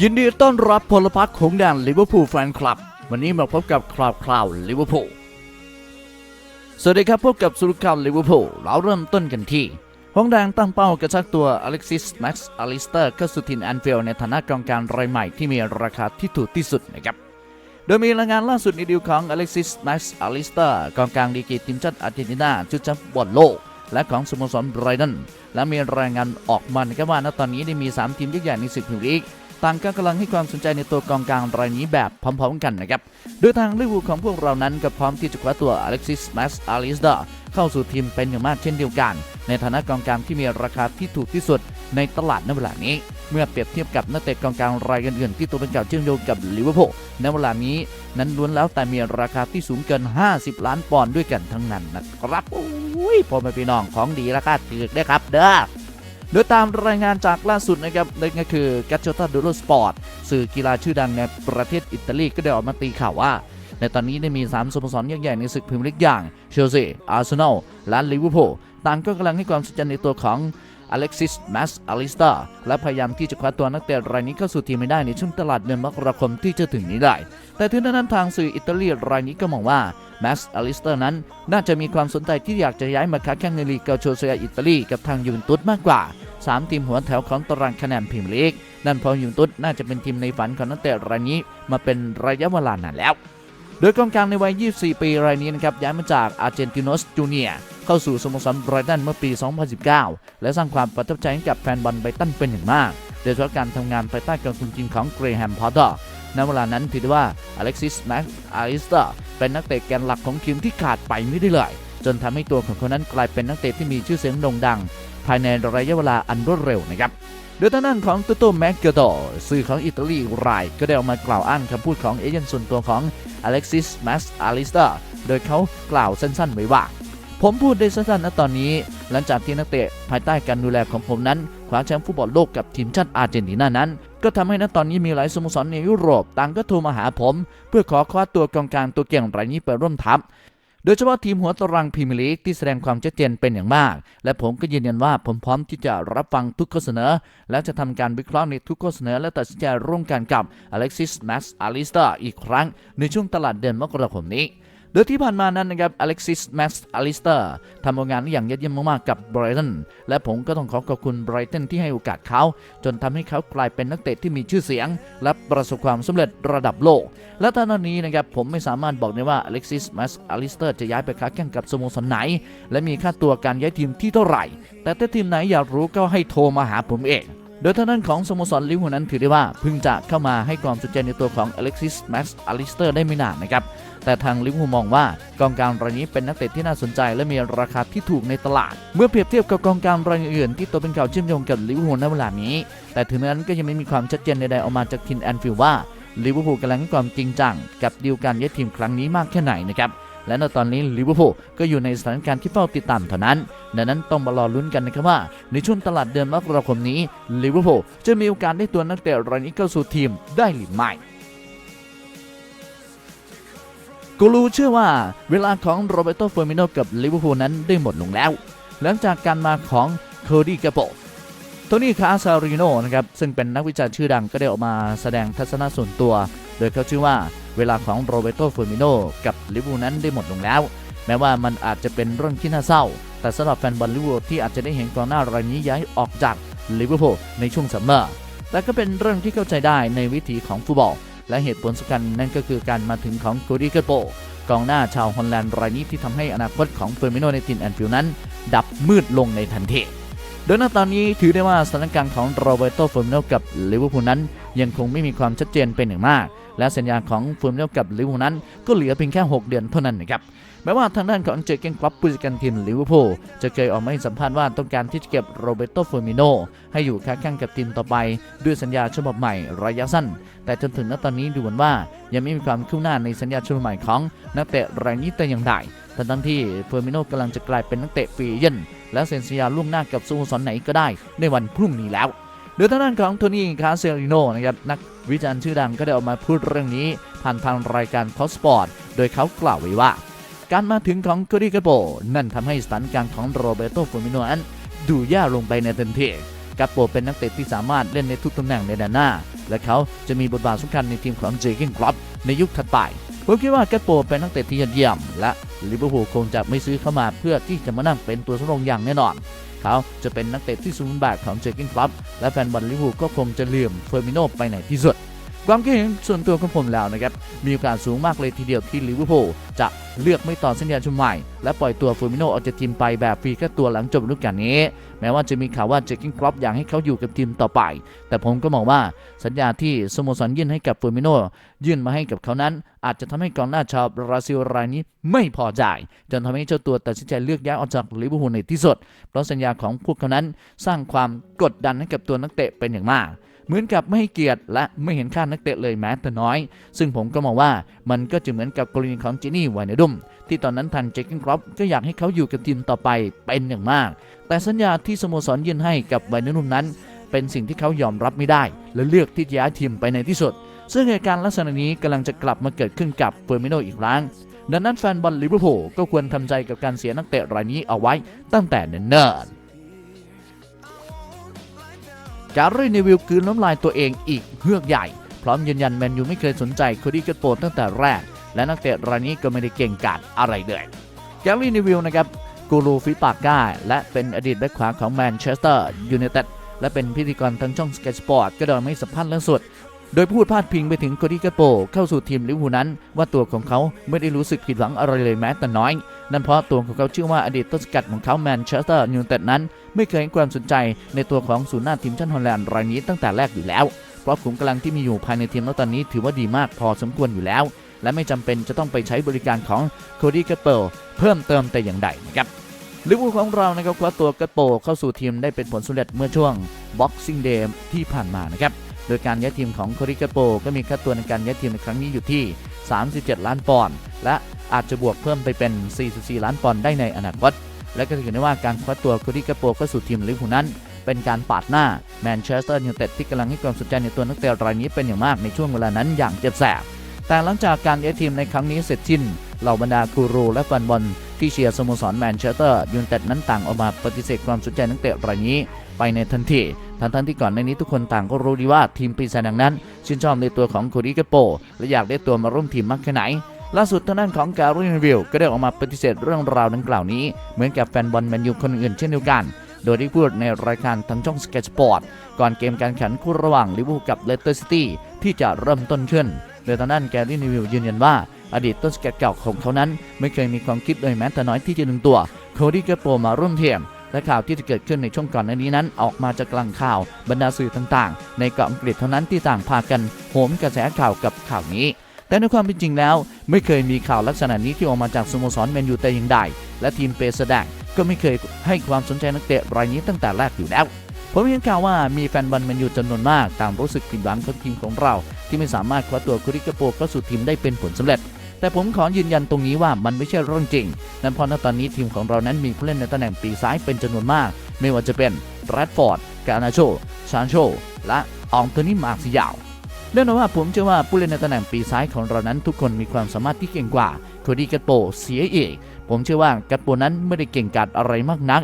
ยินดีต้อนรับพลพรรคของแดนลิเวอร์พูลแฟนคลับ วันนี้มาพบกับคราวคราวลิเวอร์พูลสวัสดีครับพบกับสุรข่าวลิเวอร์พูลเราเริ่มต้นกันที่หงแดงตั้งเป้ากระชักตัวอเล็กซิสแม็กซ์อลิสเตอร์เข้าสู่ทีมแอนฟิลในฐานะกองกางรายใหม่ที่มีราคาที่ถูกที่สุดนะครับโดยมีรายงานล่าสุดในดีลของอเล็กซิสแม็กซ์อลิสเตอร์กองกลางดีกีทีมชาติอาร์เจนตินาชุดแชมป์บอลโลก และของสโมสรไบรตันและมีรายงานออกมานะครับว่าณตอนนี้ได้มี 3 ทีมยักษ์ใหญ่ในศึกพรีเมียร์ลีก ต่างก็กำลังให้ความสนใจในตัวกองกลางรายนี้แบบพร้อมๆกันนะครับ โดยทางลิเวอร์พูลของพวกเรานั้นก็พร้อมที่จะคว้าตัวอเล็กซิสแมสอาริสดาเข้าสู่ทีมเป็นอย่างมากเช่นเดียวกัน ในฐานะกองกลางที่มีราคาที่ถูกที่สุดในตลาดในเวลานี้ เมื่อเปรียบเทียบกับนักเตะกองกลางรายอื่นๆที่ตัวเป็นเก่าเชื่อมโยงกับลิเวอร์พูลในเวลานี้นั้นล้วนแล้วแต่มีราคาที่สูงเกิน 50 ล้านปอนด์ด้วยกันทั้งนั้นนะครับโอ้ยพ่อแม่พี่น้องของดีราคาถือได้ครับเด้อ โดยตามรายงานจากล่าสุดนะครับนั่นก็คือ g a c c h e t a d e l o Sport สื่อกีฬาชื่อดังในประเทศอิตาลีก็ได้ออกมาตีข่าวว่า ในตอนนี้ได้มี 3สโมสรใหญ่ในศึกพรีเมียร์ลีกอย่างเชลซีอาร์เซนอลและลิเวอร์พูลต่างก็กำลังให้ความสนใจในตัวของ อเล็กซิสแมสอลิสตาและพยายามที่จะคว้าตัวนักเตะรายนี้เข้าสู่ทีมไม่ได้ในช่วงตลาดเดือนมกราคมที่จะถึงนี้ได้ แต่ถึงนั้นทางสื่ออิตาลีรายนี้ก็มองว่าแมสอลิสเตอร์นั้น น่าจะมีความสนใจที่อยากจะย้ายมาค้าแข่งในลีกเกาโชเซียอิตาลีกับทางยูเวนตุสมากกว่า 3 ทีมหัวแถวของตารางคะแนนพรีเมียร์ลีกนั่นเพราะยูเวนตุสน่าจะเป็นทีมในฝันของนักเตะรายนี้มาเป็นระยะเวลานานแล้ว โดยกองกลางในวัย 24 ปีรายนี้นะครับย้ายมาจากอาร์เจนตินอสจูเนียเข้าสู่สโมสรไบรตันเมื่อปี 2019 และสร้างความประทับใจให้กับแฟนบอลไบรตันเป็นอย่างมาก โดยเฉพาะการทำงานภายใต้การคุมทีมของเกรแฮมพอตเตอร์ในเวลานั้นถือได้ว่าอเล็กซิสแม็กอาริสเตอร์เป็นนักเตะแกนหลักของทีมที่ขาดไปไม่ได้เลย จนทำให้ตัวของเขานั้นกลายเป็นนักเตะที่มีชื่อเสียงโด่งดัง ภายในระยะเวลาอันรวดเร็วนะครับ โดยทางด้านของตูโตแมกเกโดสื่อของอิตาลีราย ก็ได้ออกมากล่าวอ้างคำพูดของเอเจนต์ส่วนตัวของอเล็กซิสแมสอาริสเตอร์โดยเขากล่าวสั้นๆไว้ว่า ผมพูดได้สั้นๆณตอนนี้ หลังจากที่นักเตะภายใต้การดูแลของผมนั้นคว้าแชมป์ฟุตบอลโลกกับทีมชาติอาร์เจนตินานั้น ก็ทำให้ณตอนนี้มีหลายสโมสรในยุโรปต่างก็โทรมาหาผม เพื่อขอคว้าตัวกองกลางตัวเก่งรายนี้ไปร่วมทัพ โดยเฉพาะทีมหัวตารางพรีเมียร์ลีกที่แสดงความชัดเจนเป็นอย่างมาก และผมก็ยืนยันว่าผมพร้อมที่จะรับฟังทุกข้อเสนอ และจะทำการวิเคราะห์ในทุกข้อเสนอ และตัดสินใจร่วมกันกับอเล็กซิสแมสอาริสตาอีกครั้ง ในช่วงตลาดเดือนมกราคมนี้ ดยที่ผ่านมานั้นนะครับอเล็กซิสแมสอาริสเตอร์ทำผลงานได้อย่างยอดเยี่ยมมากๆกับไบรตันและผมก็ต้องขอขอบคุณไบรตันที่ให้โอกาสเขา จนทำให้เขากลายเป็นนักเตะที่มีชื่อเสียง และประสบความสำเร็จระดับโลก และตอนนี้นะครับผมไม่สามารถบอกได้ว่าอเล็กซิสแมสอาริสเตอร์จะย้ายไปค้าแข่งกับสโมสรไหน และมีค่าตัวการย้ายทีมที่เท่าไหร่ แต่ถ้าทีมไหนอยากรู้ก็ให้โทรมาหาผมเอง โดยท่างด้นของสโมสรลิเวอร์พูลนั้นถือได้ว่าเพิ่งจะเข้ามาให้ความสนใจในตัวของอเล็กซิสแม็กซ์อาริสเตอร์ได้ไม่นานนะครับ แต่ทางลิเวอร์พูลมองว่ากองกลางรายนี้เป็นนักเตะที่น่าสนใจและมีราคาที่ถูกในตลาด เมื่อเปรียบเทียบกับกองกลางรายอื่นที่ตัวเป็นข่าวเชื่อมโยงกับลิเวอร์พูลในเวลานี้ แต่ถึงนั้นก็ยังไม่มีความชัดเจนใดๆออกมาจากทีมแอนฟิลว่าลิเวอร์พูลกำลังความจริงจังกับดีลการย้ายทีมครั้งนี้มากแค่ไหนนะครับ และในตอนนี้ลิเวอร์พูลก็อยู่ในสถานการณ์ที่เฝ้าติดตามเท่านั้น ดังนั้นต้องมารอลุ้นกันนะครับว่า ในช่วงตลาดเดือนมกราคมนี้ลิเวอร์พูลจะมีโอกาสได้ตัวนักเตะรายนี้เข้าสู่ทีมได้หรือไม่กูรูเชื่อว่าเวลาของโรเบโตเฟอร์มิโนกับลิเวอร์พูลนั้นได้หมดลงแล้ว หลังจากการมาของโคอร์ดี้กาโปโทนี่คาซาริโนนะครับซึ่งเป็นนักวิจารณ์ชื่อดังก็ได้ออกมาแสดงทัศนะส่วนตัว โดยเขาชื่อว่าเวลาของโรเบโตเฟอร์มิโนกับลิเวอร์พูลนั้นได้หมดลงแล้ว แม้ว่ามันอาจจะเป็นเรื่องที่น่าเศร้า แต่สำหรับแฟนบอลลิเวอร์พูลที่อาจจะได้เห็นกองหน้ารายนี้ย้ายออกจากลิเวอร์พูลในช่วงซัมเมอร์แต่ก็เป็นเรื่องที่เข้าใจได้ในวิถีของฟุตบอล และเหตุผลสำคัญนั่นก็คือการมาถึงของโคดี้กโปกองหน้าชาวฮอลแลนด์รายนี้ที่ทำให้อนาคตของเฟอร์มิโนในทีมแอนฟิลด์นั้น ดับมืดลงในทันที โดยณตอนนี้ถือได้ว่าสถานการณ์ของโรเบโตเฟอร์มิโนกับลิเวอร์พูลนั้น ยังคงไม่มีความชัดเจนเป็นอย่างมาก และสัญญาของฟอร์มิโนกับลิเวอร์พูลนั้น ก็เหลือเพียงแค่ 6 เดือนเท่านั้นนะครับแม้ว่าทางด้านของเจอเกนคลับผู้จัดการทีมลิเวอร์พูลจะเคยออกมาให้สัมภาษณ์ว่าต้องการที่จะเก็บโรเบโตฟอร์มิโนให้อยู่ค้าแข่งกับทีมต่อไป ด้วยสัญญาฉบับใหม่ระยะสั้น แต่จนถึงณตอนนี้ดูเหมือนว่ายังไม่มีความคืบหน้าในสัญญาฉบับใหม่ของนักเตะรายนี้แต่อย่างใดทั้งที่เฟอร์มิโนกำลังจะกลายเป็นนักเตะฟรีเอเย่นและเซ็นสัญญาล่วงหน้ากับสโมสรไหนก็ได้ในวันพรุ่งนี้แล้ว โดยทางด้านของโทนี่คาเซริโนนะครับนักวิจารณ์ชื่อดังก็ได้ออกมาพูดเรื่องนี้ผ่านทางรายการทอสปอร์ตโดยเขากล่าวไว้ว่า การมาถึงของโคดิกาโป นั่นทำให้สถานการณ์ของโรเบโตฟูมิโนนั้นดูแย่ลงไปในทันทีกาโปเป็นนักเตะที่สามารถเล่นในทุกตำแหน่งในด้านหน้า และเขาจะมีบทบาทสำคัญในทีมของเจเกนครอปในยุคถัดไปผมคิดว่ากตโปเป็นนักเตะที่ยอดเยี่ยม และลิเวอร์พูลคงจะไม่ซื้อเข้ามาเพื่อที่จะมานั่งเป็นตัวสำรองอย่างแน่นอน เขาจะเป็นนักเตะที่สมบูรณ์แบบของเจเกนคลับและแฟนบอลลิเวอร์พูลก็คงจะลืมเฟอร์มิโนไปไหนที่สุด ความคิดเห็นส่วนตัวของผมแล้วนะครับ มีโอกาสสูงมากเลยทีเดียวที่ลิเวอร์พูลจะเลือกไม่ต่อสัญญาชุดใหม่ และปล่อยตัวฟอร์มิโนออกจากทีมไปแบบฟรีแค่ตัวหลังจบฤดูกาลนี้ แม้ว่าจะมีข่าวว่าเจคกินครอปอยากให้เขาอยู่กับทีมต่อไป แต่ผมก็มองว่าสัญญาที่สโมสรยื่นให้กับฟอร์มิโนยื่นมาให้กับเขานั้น อาจจะทำให้กองหน้าชาวบราซิลรายนี้ไม่พอใจจนทำให้เจ้าตัวตัดสินใจเลือกย้ายออกจากลิเวอร์พูลในที่สุดเพราะสัญญาของพวกเขานั้นสร้างความกดดันให้กับตัวนักเตะเป็นอย่างมาก เหมือนกับไม่ให้เกียรติและไม่เห็นค่านักเตะเลยแม้แต่น้อย ซึ่งผมก็มองว่ามันก็จะเหมือนกับกรณีของจินี่ไวน์ดุมที่ตอนนั้นทางเจคกินครอปก็อยากให้เขาอยู่กับทีมต่อไปเป็นอย่างมาก แต่สัญญาที่สโมสรยื่นให้กับไวน์ดุมนั้น เป็นสิ่งที่เขายอมรับไม่ได้ และเลือกที่จะย้ายทีมไปในที่สุด ซึ่งเหตุการณ์ลักษณะนี้กำลังจะกลับมาเกิดขึ้นกับเฟอร์มิโนอีกครั้งดังนั้นแฟนบอลลิเวอร์พูลก็ควรทำใจกับการเสียนักเตะรายนี้เอาไว้ตั้งแต่เนิ่นๆ การีนิวิวคืนน้ำลายตัวเองอีกเฮือกใหญ่ พร้อมยืนยันแมนยูไม่เคยสนใจโคดี้เกตโปตั้งแต่แรก และนักเตะรายนี้ก็ไม่ได้เก่งกาจอะไรเลยแกรี่นิวิลนะครับกูรูฟิปากก้าและเป็นอดีตแบ็คขวาของแมนเชสเตอร์ยูไนเต็ดและเป็นพิธีกรทางช่องสเกตสปอร์ตก็โดนไม่สัมพันธ์ล่าสุด โดยพูดพาดพิงไปถึงโคดี้เกตโปเข้าสู่ทีมลิเวอร์พูลนั้น ว่าตัวของเขาไม่ได้รู้สึกผิดหวังอะไรเลยแม้แต่น้อย นั่นเพราะตัวของเขาเชื่อว่าอดีตต้นสกัดของเขาแมนเชสเตอร์ยูไนเต็ดนั้น ไม่เคยให้ความสนใจในตัวของศูนย์หน้าทีมชาติฮอลแลนด์รายนี้ตั้งแต่แรกอยู่แล้ว เพราะขุมกำลังที่มีอยู่ภายในทีมณตอนนี้ถือว่าดีมากพอสมควรอยู่แล้ว และไม่จำเป็นจะต้องไปใช้บริการของโคดี้เกตโปเพิ่มเติมแต่อย่างใดนะครับลิเวอร์พูลของเรานะครับคว้าตัวเกตโปเข้าสู่ทีมได้เป็นผลสำเร็จเมื่อช่วง Boxing Day ที่ผ่านมานะครับ โดยการย้ายทีมของโคริกาโปก็มีค่าตัวในการย้ายทีมในครั้งนี้อยู่ที่ 37 ล้านปอนด์และอาจจะบวกเพิ่มไปเป็น 44 ล้านปอนด์ได้ในอนาคต และก็ถือได้ว่าการคว้าตัวโคริกาโปเข้าสู่ทีมลิเวอร์พูลนั้นเป็นการปาดหน้าแมนเชสเตอร์ยูไนเต็ดที่กำลังให้ความสนใจในตัวนักเตะรายนี้เป็นอย่างมากในช่วงเวลานั้นอย่างเจ็บแสบ แต่หลังจากการย้ายทีมในครั้งนี้เสร็จสิ้น เหล่าบรรดากูรูและแฟนบอลที่เชียร์สโมสรแมนเชสเตอร์ยูไนเต็ดนั้นต่างออกมาปฏิเสธความสนใจนักเตะรายนี้ไปในทันที ทั้งทั้งที่ก่อนในนี้ทุกคนต่างก็รู้ดีว่าทีมปีศาจดังนั้น ชื่นชอบในตัวของโคดี้เกโป และอยากได้ตัวมาร่วมทีมมากแค่ไหนล่าสุดทางด้านของการรีวิวก็ได้ออกมาปฏิเสธเรื่องราวดังกล่าวนี้ เหมือนกับแฟนบอลแมนยูคนอื่นเช่นเดียวกัน โดยได้พูดในรายการทางช่องสเก็ตสปอร์ตก่อนเกมการแข่งคู่ระหว่างลิเวอร์พูลกับเลสเตอร์ซิตี้ที่จะเริ่มต้นขึ้น โดยทางด้านแกรี่นิวิวยืนยันว่า อดีตต้นสเก็ตเก่าของเขานั้น ไม่เคยมีความคิดเลยแม้แต่น้อยที่จะดึงตัวโคดี้เกโปมาร่วมทีม และข่าวที่จะเกิดขึ้นในช่วงก่อนหน้านี้นั้นออกมาจากกลางข่าวบรรดาสื่อต่างๆ ในเกาะอังกฤษเท่านั้นที่ต่างพากันโหมกระแสข่าวกับข่าวนี้ แต่ในความเป็นจริงแล้ว ไม่เคยมีข่าวลักษณะนี้ที่ออกมาจากสโมสรแมนยูแต่อย่างใดและทีมเปเซแดงก็ไม่เคยให้ความสนใจนักเตะรายนี้ตั้งแต่แรกอยู่แล้วผมเห็นข่าวว่ามีแฟนบอลแมนยูจำนวนมากต่างรู้สึกผิดหวังกับทีมของเรา ที่ไม่สามารถคว้าตัวคุริกาโปเข้าสู่ทีมได้เป็นผลสำเร็จ แต่ผมขอยืนยันตรงนี้ว่ามันไม่ใช่เรื่องจริง นั่นเพราะณตอนนี้ทีมของเรานั้นมีผู้เล่นในตำแหน่งปีกซ้ายเป็นจำนวนมาก ไม่ว่าจะเป็นแรดฟอร์ด กานาโชชานโช และอองโตนี่มาร์ซิยาวแน่นอนว่าผมเชื่อว่าผู้เล่นในตำแหน่งปีซ้ายของเรานั้นทุกคนมีความสามารถที่เก่งกว่าโคดีกัตโปเสียเอกผมเชื่อว่ากัตโปนั้นไม่ได้เก่งกาจอะไรมากนัก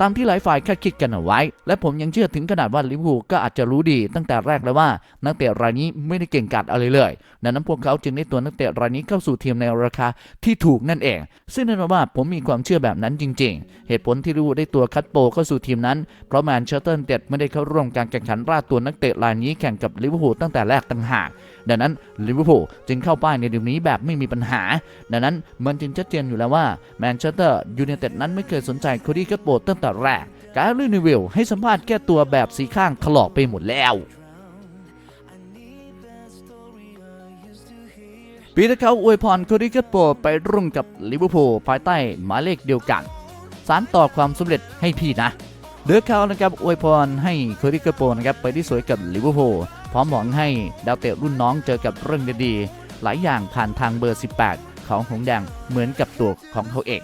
ตามที่หลายฝ่ายคาดคิดกันเอาไว้ และผมยังเชื่อถึงขนาดว่าลิเวอร์พูลก็อาจจะรู้ดีตั้งแต่แรกแล้วว่า นักเตะรายนี้ไม่ได้เก่งกาจอะไรเลยดังนั้นพวกเขาจึงได้ตัวนักเตะรายนี้เข้าสู่ทีมในราคาที่ถูกนั่นเอง ซึ่งแน่นอนว่าผมมีความเชื่อแบบนั้นจริง ๆ เหตุผลที่ลิเวอร์พูลได้ตัวคัตโปเข้าสู่ทีมนั้นเพราะแมนเชสเตอร์ยูไนเต็ดไม่ได้เข้าร่วมการแข่งขันราตัวนักเตะรายนี้แข่งกับลิเวอร์พูลตั้งแต่แรกต่างหากดังนั้นลิเวอร์พูลจึงเข้าป้ายในเดือนนี้แบบไม่มีปัญหา ดังนั้นมันจึงชัดเจนอยู่แล้วว่าแมนเชสเตอร์ยูไนเต็ดนั้นไม่เคยสนใจโคดี้กัตโปตั้งแต่แรก การีนิวิวให้สัมภาษณ์แก้ตัวแบบสีข้างถลอกไปหมดแล้วปีที่เขาอวยพรโคดี้กัตโปไปรุ่งกับลิเวอร์พูลภายใต้หมายเลขเดียวกัน สารต่อความสำเร็จให้พี่นะเดือเขานะครับอวยพรให้โคดี้กัตโปนะครับไปที่สวยกับลิเวอร์พูลพร้อมหวังให้ดาวเตะรุ่นน้องเจอกับเรื่องดีๆหลายอย่างผ่านทางเบอร์ 18 ของหงแดงเหมือนกับตัวของเขาเอง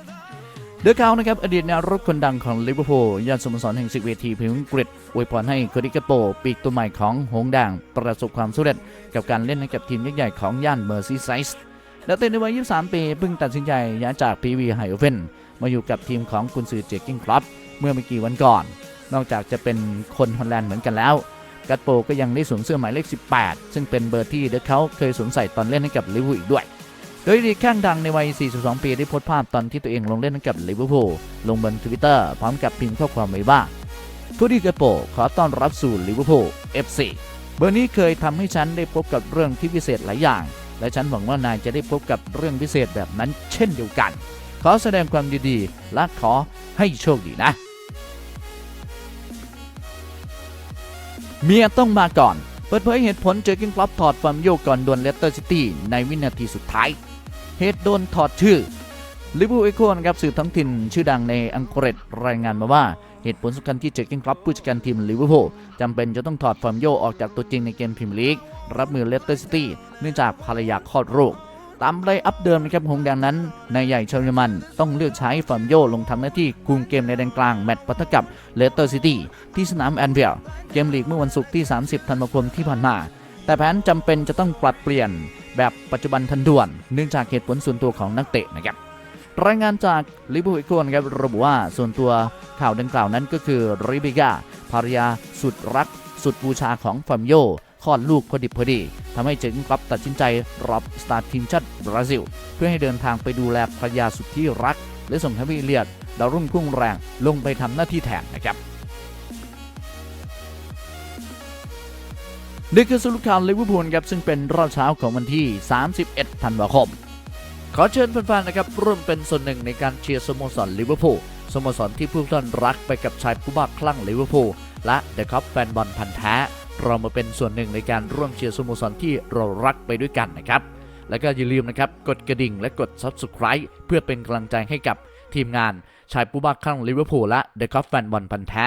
เดอะเขานะครับ อดีตแนวรุกคนดังของลิเวอร์พูลยอดสโมสรแห่งศึกเวทีพิมพ์อังกฤษอวยพรให้โคดิกาโปปีกตัวใหม่ของหงส์แดงประสบความสำเร็จกับการเล่นให้กับทีมยักษ์ใหญ่ของย่านเมอร์ซีไซส์ดาวเตะในวัย 23 ปีเพิ่งตัดสินใจย้ายจากพีวีไฮโอเฟนมาอยู่กับทีมของกุนซือเจคกิ้งคลับเมื่อไม่กี่วันก่อน นอกจากจะเป็นคนฮอลแลนด์เหมือนกันแล้วกัตโปก็ยังได้สวมเสื้อหมายเลข 18 ซึ่งเป็นเบอร์ที่เดอะเขาเคยสวมใส่ตอนเล่นให้กับลิเวอร์พูลอีกด้วย โดยดีแข้งดังในวัย 42 ปีได้โพสต์ภาพตอนที่ตัวเองลงเล่นกับลิเวอร์พูลลงบนทวิตเตอร์พร้อมกับพิมพ์ข้อความไว้ว่าผู้ดีกัตโปขอต้อนรับสู่ลิเวอร์พูล FC เบอร์นี้เคยทำให้ฉันได้พบกับเรื่องที่พิเศษหลายอย่าง และฉันหวังว่านายจะได้พบกับเรื่องพิเศษแบบนั้นเช่นเดียวกัน ขอแสดงความยินดีและขอให้โชคดีนะ เมียต้องมาก่อน เปิดเผยเหตุผลเจอกินคลับถอดฟาร์มโยก่อนดวลเลสเตอร์ซิตี้ในวินาทีสุดท้าย เหตุโดนถอดชื่อลิเวอร์พูลเอ็กโคนครับสื่อท้องถิ่นชื่อดังในอังกฤษรายงานมาว่าเหตุผลสำคัญที่เจอกินคลับผู้จัดการทีมลิเวอร์พูลจำเป็นจะต้องถอดฟาร์มโยออกจากตัวจริงในเกมพรีเมียร์ลีก รับมือเลสเตอร์ซิตี้เนื่องจากภรรยาคลอดลูกตามไลอัพเดิมนะครับหงแดงนั้นนายใหญ่ชาวเยอรมันต้องเลือกใช้ฟาร์มโยลงทำหน้าที่คุมเกมในแดนกลางแมตช์ปะทะกับเลสเตอร์ซิตี้ที่สนามแอนฟิลด์เกมลีกเมื่อวันศุกร์ที่ 30 ธันวาคมที่ผ่านมา แต่แผนจำเป็นจะต้องปรับเปลี่ยนแบบปัจจุบันทันด่วน เนื่องจากเหตุผลส่วนตัวของนักเตะนะครับรายงานจากลิเวอร์พูลอีกคนครับระบุว่าส่วนตัวข่าวดังกล่าวนั้นก็คือริเบกาภรรยาสุดรัก สุดบูชาของฟาร์มโยคลอดลูกพอดิบพอดีทำให้เจอร์เกลับตัดสินใจรับสตาร์ททีมชาติบราซิล เพื่อให้เดินทางไปดูแลภรรยาสุดที่รัก และส่งแฮร์รี่เลียดดาวรุ่งพุ่งแรงลงไปทำหน้าที่แทนนะครับ นี่คือสรุปข่าวลิเวอร์พูลครับซึ่งเป็นรอบเช้าของวันที่ 31 ธันวาคม ขอเชิญแฟนๆนะครับร่วมเป็นส่วนหนึ่งในการเชียร์สโมสรลิเวอร์พูลสโมสรที่ผู้ท่านรักไปกับชายผู้บ้าคลั่งลิเวอร์พูลและเดอะคัพแฟนบอลพันธ์แท้ เรามาเป็นส่วนหนึ่งในการร่วมเชียร์สโมสรที่เรารักไปด้วยกันนะครับ แล้วก็อย่าลืมนะครับกดกระดิ่งและกด Subscribe เพื่อเป็นกำลังใจให้กับทีมงานชายผู้บ้าคลั่งลิเวอร์พูลและเดอะคัพแฟนบอลพันธ์แท้